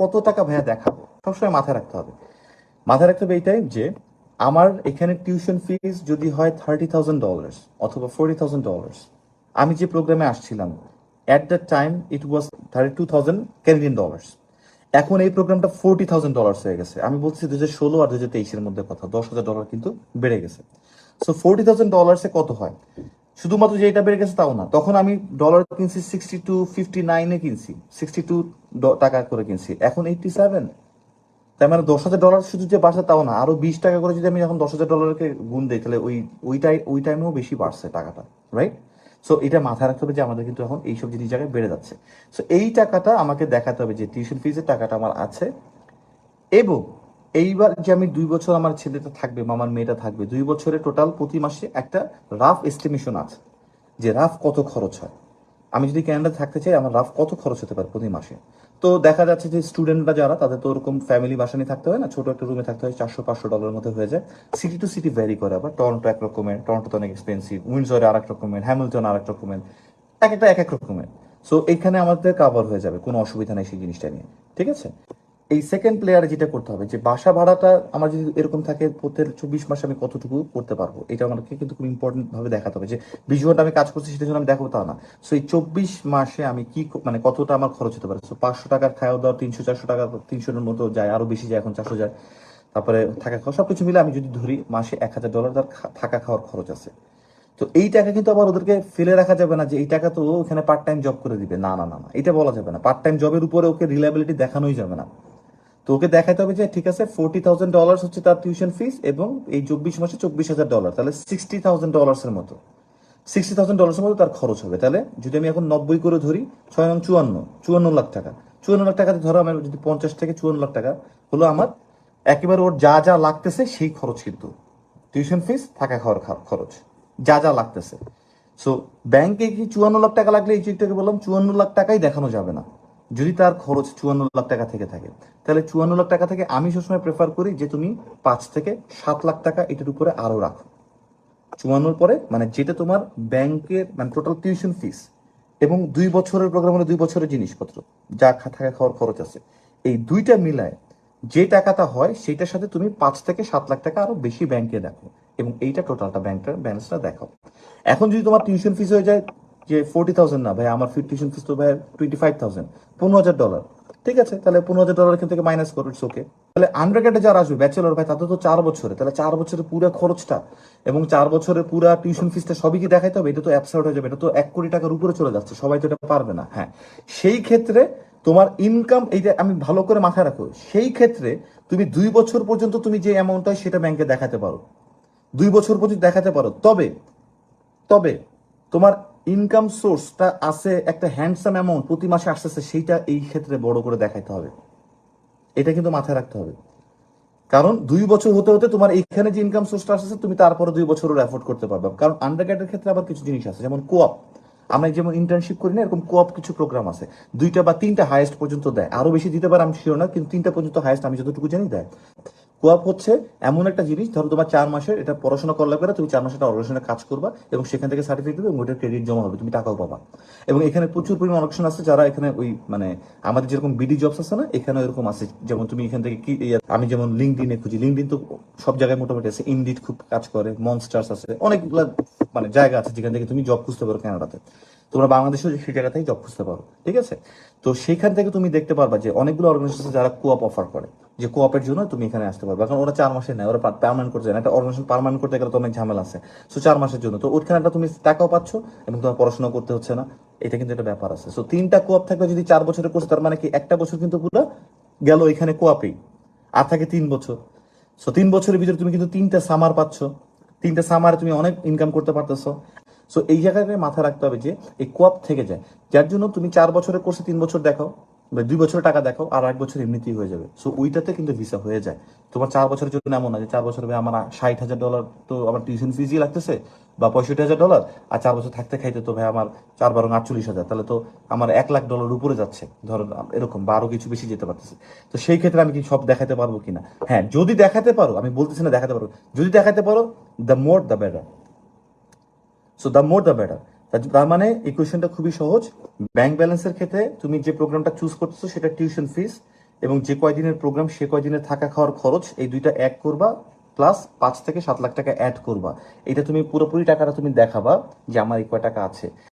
কত টাকা ভাইয়া দেখাবো? সবসময় মাথায় রাখতে হবে। মাথায় রাখতে হবে এইটাই যে, আমার এখানে টিউশন ফিস যদি হয় থার্টি থাউজেন্ড ডলার্স অথবা ফোর্টি থাউজেন্ড ডলার্স আমি যে প্রোগ্রামে আসছিলাম at the time it was thirty two thousand Canadian dollars এখন এই প্রোগ্রামটা ফোর্টি থাউজেন্ড ডলার্স হয়ে গেছে। আমি বলছি দু হাজার ষোলো আর দু হাজার তেইশের মধ্যে কথা, দশ হাজার ডলার কিন্তু বেড়ে গেছে। সো ফোর্টি থাউজেন্ড ডলার্সে কত হয়? শুধুমাত্র যে এটা বেড়ে গেছে তাও না। তখন আমি ডলার কিনছি সিক্সটি টু ফিফটি নাইনে কিনছি সিক্সটি টু টাকা করে কিনছি। এখন এইটটি সেভেন তার মানে দশ হাজার ডলার শুধু যে বাড়ছে তাও না, আরও বিশ টাকা করে যদি আমি এখন দশ হাজার ডলারকে গুণ দিই, তাহলে ওই ওইটাই ওই টাইমেও বেশি বাড়ছে টাকাটা রাইট সো এটা মাথায় রাখতে হবে যে আমাদের কিন্তু এখন এইসব জিনিস জায়গায় বেড়ে যাচ্ছে। সো এই টাকাটা আমাকে দেখাতে হবে যে টিউশন ফিজের টাকাটা আমার আছে। এবং এইবার যে আমি দুই বছর আমার ছেলেটা থাকবে বা আমার মেয়েটা থাকবে, দুই বছরে টোটাল প্রতি মাসে একটা রাফ এস্টিমেশন আছে যে রাফ কত খরচ হয়। আমি যদি ক্যানাডা থাকতে চাই, আমার রাফ কত খরচ হতে পারে প্রতি মাসে? তো দেখা যাচ্ছে যে স্টুডেন্টরা যারা, তাদের তো ওরকম ফ্যামিলি বাসা নিয়ে থাকতে হয় না, ছোট একটা রুমে থাকতে হয়, চারশো, পাঁচশো ডলারের মধ্যে হয়ে যায়। সিটি টু সিটি ভ্যারি করে, আবার টরন্টো এক রকমের টরন্টো তো অনেক এক্সপেন্সিভ উইন্ডসরে আর এক রকমের হ্যামিল্টন আর এক রকমের, এক একটা, এক এক রকমের। সো এখানে আমাদের কাভার হয়ে যাবে, কোনো অসুবিধা নেই সেই জিনিসটা নিয়ে, ঠিক আছে? এই সেকেন্ড প্লেয়ারে যেটা করতে হবে, যে বাসা ভাড়াটা আমার যদি এরকম থাকে প্রত্যেক চব্বিশ মাসে আমি কতটুকু করতে পারব, এটা আমাকে কিন্তু খুব ইম্পর্টেন্ট ভাবে দেখাতে হবে, যে বিশ ঘণ্টা আমি কাজ করছি সেটা জন্য আমি দেখাবো তা না। সো এই চব্বিশ মাসে আমি কি মানে কতটা আমার খরচ হতে পারে? সো পাঁচশো টাকার খাওয়া দাওয়া তিনশো, চারশো টাকা তিনশোর মতো যায়, আরও বেশি যায়, এখন চারশো যায়। তারপরে থাকা খাওয়া সবকিছু মিলে আমি যদি ধরি, মাসে এক হাজার ডলার তার থাকা খাওয়ার খরচ আছে। তো এই টাকা কিন্তু আবার ওদেরকে ফেলে রাখা যাবে না, যে এই টাকা তো ওখানে পার্ট টাইম জব করে দিবে। না না না না, এটা বলা যাবে না। পার্ট টাইম জবের উপরে ওকে রিলায়েবিলিটি দেখানোই যাবে না। তো ওকে দেখাতে হবে যে, ঠিক আছে ফোর্টি থাউজেন্ড ডলার হচ্ছে তার টিউশন ফিস এবং এই চব্বিশ মাসে চব্বিশ হাজার ডলার তাহলে সিক্সটি থাউজেন্ড ডলার্স এর মতো। সিক্সটি থাউজেন্ড ডলার্স মতো তার খরচ হবে। তাহলে যদি আমি এখন নব্বই করে ধরি, ছয় নং চুয়ান্ন চুয়ান্ন লাখ টাকা। চুয়ান্ন লাখ টাকাতে ধরো আমার যদি পঞ্চাশ থেকে চুয়ান্ন লাখ টাকা হলো আমার, একেবারে ওর যা যা লাগতেছে সেই খরচ কিন্তু। টিউশন ফিস থাকা খাওয়ার খরচ। যা যা লাগতেছে। সো ব্যাংকে কি চুয়ান্ন লাখ টাকা লাগলে এই চিঠটাকে বললাম, চুয়ান্ন লাখ টাকাই দেখানো যাবে না। যদি তার খরচ চুয়ান্ন লাখ টাকা থেকে থাকে, তাহলে চুয়ান্ন লাখ টাকা থেকে আমি সবসময় প্রেফার করি যে তুমি পাঁচ থেকে সাত লাখ টাকা এটার উপরে আরও রাখো। চুয়ান্নর পরে মানে যেটা তোমার ব্যাংকের মানে টোটাল টিউশন ফিস এবং দুই বছরের প্রোগ্রাম হলে দুই বছরের জিনিসপত্র, যা থাকা খাওয়ার খরচ আছে। এই দুইটা মিলায় যে টাকাটা হয়, সেটার সাথে তুমি পাঁচ থেকে সাত লাখ টাকা আরও বেশি ব্যাংকে দেখো এবং এইটা টোটালটা ব্যাংকটার ব্যালেন্সটা দেখাও। এখন যদি তোমার টিউশন ফিস হয়ে যায় যে ফোর্টি থাউজেন্ড না, ভাই, আমার টিউশন ফিস তো ভাই টোয়েন্টি ফাইভ থাউজেন্ড পনেরো হাজার ডলার ঠিক আছে, তাহলে পনেরো হাজার ডলার এখান থেকে মাইনাস করো ইটস ওকে তাহলে আন্ডার যারা আসবে ব্যাচেলর ভাই, তাদের তো চার বছরে, তাহলে চার বছরের পুরো খরচটা এবং চার বছরের পুরো টিউশন ফিসটা সবই কি দেখাইতে হবে? এটা তো অ্যাবসার্ট হয়ে যাবে, এটা তো এক কোটি টাকার উপরে চলে যাচ্ছে, সবাই তো এটা পারবে না হ্যাঁ। সেই ক্ষেত্রে তোমার ইনকাম এইটা আমি ভালো করে মাথায় রাখো, সেই ক্ষেত্রে তুমি দুই বছর পর্যন্ত তুমি যে অ্যামাউন্ট হয় সেটা ব্যাংকে দেখাতে পারো। দুই বছর পর্যন্ত দেখাতে পারো। তবে তবে তোমার ইনকাম সোর্সটা আছে একটা হ্যান্ডসাম অ্যামাউন্ট প্রতি মাসে আসতেছে, সেইটা এই ক্ষেত্রে বড় করে দেখাইতে হবে। এটা কিন্তু মাথায় রাখতে হবে। কারণ দুই বছর হতে হতে তোমার এখানে যে ইনকাম সোর্সটা আসছে তুমি তারপরে দুই বছরের অ্যাফোর্ড করতে পারবে। কারণ আন্ডারগ্রেডের ক্ষেত্রে আবার কিছু জিনিস আছে, যেমন কোঅপ আমরা যেমন ইন্টার্নশিপ করি না, এরকম কোঅপ কিছু প্রোগ্রাম আছে। দুইটা বা তিনটা হায়েস্ট পর্যন্ত দেয়। আরও বেশি দিতে পারে আমি শিওর না, কিন্তু তিনটা পর্যন্ত হায়েস্ট আমি যতটুকু জানি দেয়। কোয়াপ হচ্ছে এমন একটা জিনিস, ধরো তোমার চার মাসের এটা পড়াশোনা করলে পরে তুমি চার মাসের অর্গানাইজেশনে কাজ করবা এবং সেখান থেকে সার্টিফিকেট এবং ওইটার ক্রেডিট জমা হবে, তুমি টাকাও পাবা। এবং এখানে প্রচুর পরিমাণ অর্গানাইজেশন আছে যারা এখানে ওই মানে আমাদের যেরকম বিডি জবস আছে না এখানে এরকম আছে। যেমন তুমি এখান থেকে কি আমি যেমন লিঙ্ক লিঙ্কডিনে খুঁজি লিঙ্কডিন তো সব জায়গায় মোটামুটি আছে ইন্ডিড খুব কাজ করে মনস্টার্স আছে, অনেকগুলো মানে জায়গা আছে যেখান থেকে তুমি জব খুঁজতে পারো কানাডাতে তোমরা বাংলাদেশেও সেই জায়গাতেই জব খুঁজতে পারো, ঠিক আছে? তো সেখান থেকে তুমি দেখতে পারবা যে অনেকগুলো অর্গানাইজেশন যারা কোঅপ অফার করে, যে কোঅপের জন্য তুমি এখানে আসতে পারবে। কারণ ওরা চার মাসে নেয়, ওরা পার্মানেন্ট করতে না একটা অর্গানাইজেশন পার্মানেন্ট করতে গেলে তো অনেক ঝামেলা আছে। সো চার মাসের জন্য। তো ওখানে একটা তুমি টাকাও পাচ্ছ এবং তোমার পড়াশোনা করতে হচ্ছে না। এটা কিন্তু একটা ব্যাপার আছে। সো তিনটা কোঅপ থাকবে যদি চার বছরের কোর্স তার মানে কি একটা বছর কিন্তু পুরো গেল এখানে কোয়াপেই আর থাকে তিন বছর। সো তিন বছরের ভিতরে তুমি কিন্তু তিনটা সামার পাচ্ছ। তিনটা সামারে তুমি অনেক ইনকাম করতে পারতেছো। সো এই জায়গাটায় মাথায় রাখতে হবে যে এই কোয়াপ থেকে যায়। যার জন্য তুমি চার বছরের কোর্সে তিন বছর দেখাও, বা দুই বছর টাকা দেখাও, আর এক বছর এমনিতেই হয়ে যাবে। সো ওইটাতে কিন্তু ভিসা হয়ে যায়। তোমার চার বছরের জন্য এমন না যে চার বছর আমার ষাট হাজার ডলার তো আমার টিউশন ফিজই লাগতেছে, বা পঁয়ষট্টি হাজার ডলার আর চার বছর থাকতে খাইতে তো ভাই আমার চার বারো আটচল্লিশ হাজার, তাহলে তো আমার এক লাখ ডলার উপরে যাচ্ছে। ধরো, এরকম বা আরও কিছু বেশি যেতে পারতেছে। তো সেই ক্ষেত্রে আমি কি সব দেখাতে পারব কিনা? হ্যাঁ যদি দেখাতে পারো, আমি বলতেছি না দেখাতে পারো, যদি দেখাতে পারো the more the better so the more the better তার মানে ইকুয়েশনটা খুবই সহজ। ব্যাংক ব্যালেন্সের ক্ষেত্রে তুমি যে প্রোগ্রামটা চুজ করতেছো, সেটা টিউশন ফিস এবং যে কয়দিনের প্রোগ্রাম সে কয়দিনের থাকা খাওয়ার খরচ, এই দুইটা এক করবা প্লাস পাঁচ থেকে সাত লাখ টাকা অ্যাড করবা। এটা তুমি পুরোপুরি টাকাটা তুমি দেখাবা যে আমার এই কয় টাকা আছে।